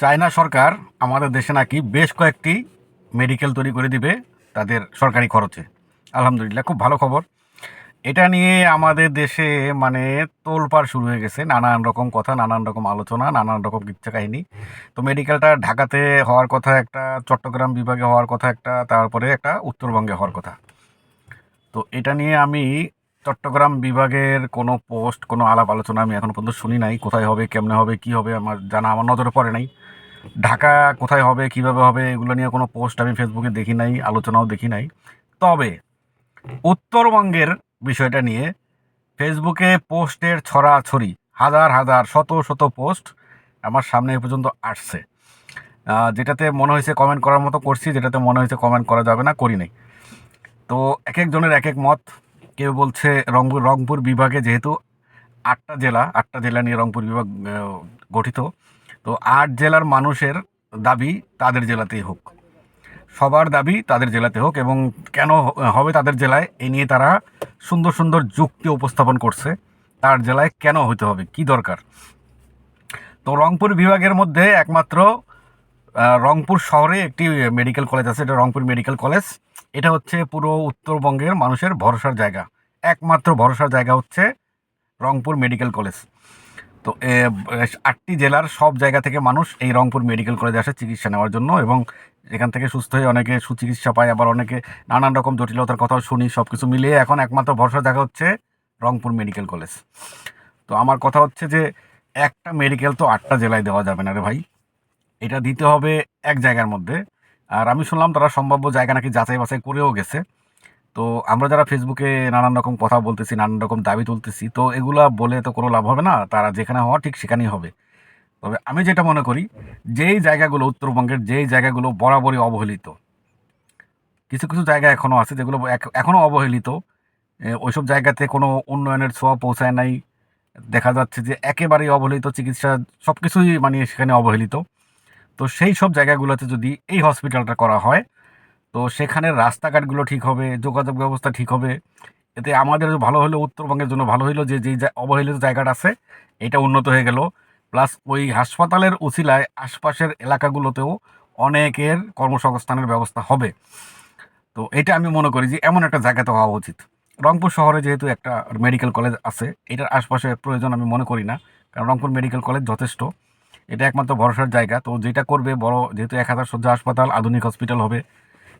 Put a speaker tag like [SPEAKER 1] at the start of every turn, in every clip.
[SPEAKER 1] China সরকার আমাদের দেশে নাকি বেশ কয়েকটি মেডিকেল তৈরি করে দিবে তাদের সরকারি খরচে। আলহামদুলিল্লাহ, খুব ভালো খবর। এটা নিয়ে আমাদের দেশে মানে তোলপাড় শুরু হয়ে গেছে, নানান রকম কথা, নানান রকম আলোচনা, নানান রকম কিচ্ছা কাহিনী। তো মেডিকেলটা ঢাকাতে হওয়ার কথা একটা, চট্টগ্রাম বিভাগে হওয়ার কথা একটা, তারপরে একটা উত্তরবঙ্গে হওয়ার কথা। তো এটা নিয়ে আমি চট্টগ্রাম বিভাগের কোনো পোস্ট, কোনো আলাপ আলোচনা আমি এখনও পর্যন্ত শুনি নাই। কোথায় হবে, কেমনে হবে, কি হবে, আমার জানা আমার নজরে পড়ে নাই। ঢাকা কোথায় হবে, কীভাবে হবে, এগুলো নিয়ে কোনো পোস্ট আমি ফেসবুকে দেখি নাই, আলোচনাও দেখি নাই। তবে উত্তরবঙ্গের বিষয়টা নিয়ে ফেসবুকে পোস্টের ছড়াছড়ি, হাজার হাজার, শত শত পোস্ট আমার সামনে এ পর্যন্ত আসছে। যেটাতে মনে হয়েছে কমেন্ট করার মতো করছি, যেটাতে মনে হয়েছে কমেন্ট করা যাবে না, করি নাই। তো এক একজনের এক এক মত। কেউ বলছে রংপুর রংপুর বিভাগে যেহেতু আটটা জেলা আটটা জেলা নিয়ে রংপুর বিভাগ গঠিত, তো আট জেলার মানুষের দাবি তাদের জেলাতেই হোক। সবার দাবি তাদের জেলাতে হোক এবং কেন হবে তাদের জেলায়, এ নিয়ে তারা সুন্দর সুন্দর যুক্তি উপস্থাপন করছে, তার জেলায় কেন হতে হবে, কি দরকার? তো রংপুর বিভাগের মধ্যে একমাত্র রংপুর শহরে একটি মেডিকেল কলেজ আছে, এটা রংপুর মেডিকেল কলেজ এটা হচ্ছে পুরো উত্তরবঙ্গের মানুষের ভরসার জায়গা। একমাত্র ভরসার জায়গা হচ্ছে রংপুর মেডিকেল কলেজ তো আটটি জেলার সব জায়গা থেকে মানুষ এই রংপুর মেডিকেল কলেজে আসে চিকিৎসা নেওয়ার জন্য এবং এখান থেকে সুস্থ হয়ে অনেকে সুচিকিৎসা পায়, আবার অনেকে নানান রকম জটিলতার কথাও শুনি সব কিছু মিলিয়ে এখন একমাত্র ভরসার জায়গা হচ্ছে রংপুর মেডিকেল কলেজ তো আমার কথা হচ্ছে যে একটা মেডিকেল তো আটটা জেলায় দেওয়া যাবে না রে ভাই। এটা দিতে হবে এক জায়গার মধ্যে। আর আমি শুনলাম তারা সম্ভাব্য জায়গা নাকি যাচাই বাছাই করেও গেছে। তো আমরা যারা ফেসবুকে নানান রকম কথা বলতেছি, নানান রকম দাবি তুলতেছি, তো এগুলা বলে তো কোনো লাভ হবে না। তারা যেখানে হওয়া ঠিক সেখানেই হবে। তবে আমি যেটা মনে করি, যেই জায়গাগুলো উত্তরবঙ্গের, যেই জায়গাগুলো বরাবরই অবহেলিত, কিছু কিছু জায়গা এখনও আছে যেগুলো এখনও অবহেলিত। ওইসব জায়গাতে কোনো উন্নয়নের ছোঁয়া পৌঁছায় নাই। দেখা যাচ্ছে যে একেবারেই অবহেলিত চিকিৎসা সব কিছুই মানে সেখানে অবহেলিত। তো সেই সব জায়গাগুলোতে যদি এই হসপিটালটা করা হয়, তো সেখানের রাস্তাঘাটগুলো ঠিক হবে, যোগাযোগ ব্যবস্থা ঠিক হবে। এতে আমাদের ভালো হলো, উত্তরবঙ্গের জন্য ভালো হলো যে যেই অবহেলিত জায়গাটা আছে, এটা উন্নত হয়ে গেল। প্লাস ওই হাসপাতালের উচিলায় আশপাশের এলাকাগুলোতেও অনেকের কর্মসংস্থানের ব্যবস্থা হবে। তো এটা আমি মনে করি যে, এমন একটা জায়গাতে হওয়া উচিত। রংপুর শহরে যেহেতু একটা মেডিকেল কলেজ আছে, এটার আশপাশে প্রয়োজন আমি মনে করি না, কারণ রংপুর মেডিকেল কলেজ যথেষ্ট। এটা একমাত্র ভরসার জায়গা। তো যেটা করবে বড়, যেহেতু এক হাজার শয্যা হাসপাতাল, আধুনিক হসপিটাল হবে,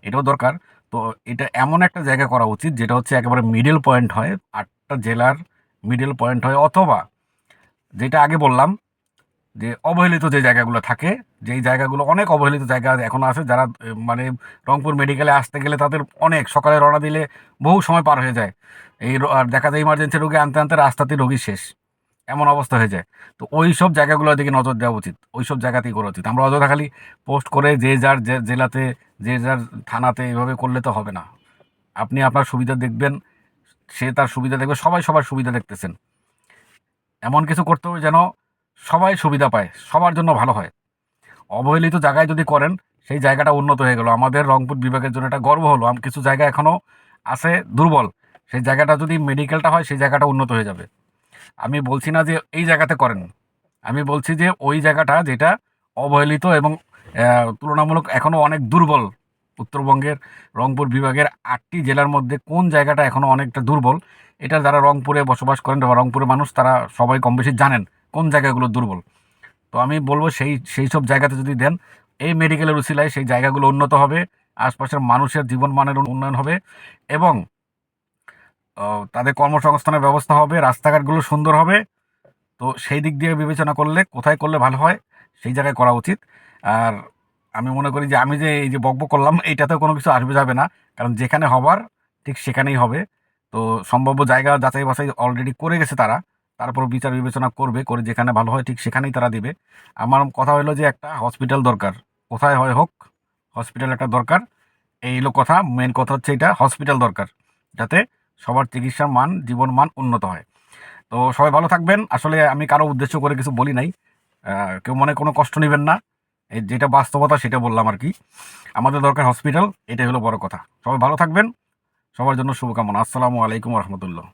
[SPEAKER 1] এটাও দরকার। তো এটা এমন একটা জায়গা করা উচিত, যেটা হচ্ছে একেবারে মিডল পয়েন্ট হয়, আটটা জেলার মিডল পয়েন্ট হয়, অথবা যেটা আগে বললাম, যে অবহেলিত যে জায়গাগুলো থাকে, যেই জায়গাগুলো অনেক অবহেলিত জায়গা এখনও আছে, যারা মানে রংপুর মেডিকেলে আসতে গেলে তাদের অনেক, সকালে রওনা দিলে বহু সময় পার হয়ে যায়। এই আর দেখা যায় ইমার্জেন্সি রোগী আনতে আনতে রাস্তাতেই রোগী শেষ। এমন অবস্থা হয়ে যায়। তো ওই সব জায়গাগুলোর দিকে নজর দেওয়া উচিত। ওই সব জায়গাতেই করা উচিত। আমরা অযথা খালি পোস্ট করে যে যার জেলাতে, যে যার থানাতে এইভাবে করলে তো হবে না। আপনি আপনার সুবিধা দেখবেন, সে তার সুবিধা দেখবে, সবাই সবার সুবিধা দেখতেছেন। এমন কিছু করতে হবে যেন সবাই সুবিধা পায়, সবার জন্য ভালো হয়। অবহেলিত জায়গায় যদি করেন, সেই জায়গাটা উন্নত হয়ে গেল। আমাদের রংপুর বিভাগের জন্য এটা গর্ব হলো। কিছু জায়গা এখনও আছে দুর্বল। সেই জায়গাটা যদি মেডিকেলটা হয়, সেই জায়গাটা উন্নত হয়ে যাবে। আমি বলছি না যে এই জায়গাতে করেন। আমি বলছি যে ওই জায়গাটা যেটা অবহেলিত এবং তুলনামূলক এখনও অনেক দুর্বল উত্তরবঙ্গের রংপুর বিভাগের আটটি জেলার মধ্যে কোন জায়গাটা এখনও অনেকটা দুর্বল, এটা যারা রংপুরে বসবাস করেন বা রংপুরের মানুষ তারা সবাই কম বেশি জানেন কোন জায়গাগুলো দুর্বল। তো আমি বলব সেই সেই সব জায়গাতে যদি দেন, এই মেডিকেলের উচিলায় সেই জায়গাগুলো উন্নত হবে, আশপাশের মানুষের জীবনমানের উন্নয়ন হবে এবং তাদের কর্মসংস্থানের ব্যবস্থা হবে, রাস্তাঘাটগুলো সুন্দর হবে। তো সেই দিক দিয়ে বিবেচনা করলে, কোথায় করলে ভালো হয়, সেই জায়গায় করা উচিত। আর আমি মনে করি যে, আমি যে এই যে বকবক করলাম এইটাতে কোনো কিছু আসবে যাবে না। কারণ যেখানে হবার, ঠিক সেখানেই হবে। তো সম্ভাব্য জায়গা যাচাই বাছাই অলরেডি করে গেছে তারা। তারপর বিচার বিবেচনা করবে, করে যেখানে ভালো হয়, ঠিক সেখানেই তারা দিবে। আমার কথা হলো যে, একটা হসপিটাল দরকার। কোথায় হয় হোক হসপিটাল একটা দরকার। এই হলো কথা মেন কথা হচ্ছে এটা হসপিটাল দরকার। যাতে সবার চিকিৎসার মান, জীবন মান উন্নত হয়। তো সবাই ভালো থাকবেন। আসলে আমি কারও উদ্দেশ্য করে কিছু বলি নাই। কেউ মনে কোনো কষ্ট নেবেন না। এই যেটা বাস্তবতা সেটা বললাম আর কি। আমাদের দরকার হসপিটাল, এটাই হলো বড় কথা। সবাই ভালো থাকবেন। সবার জন্য শুভকামনা। আসসালামু আলাইকুম রহমতুল্লাহ।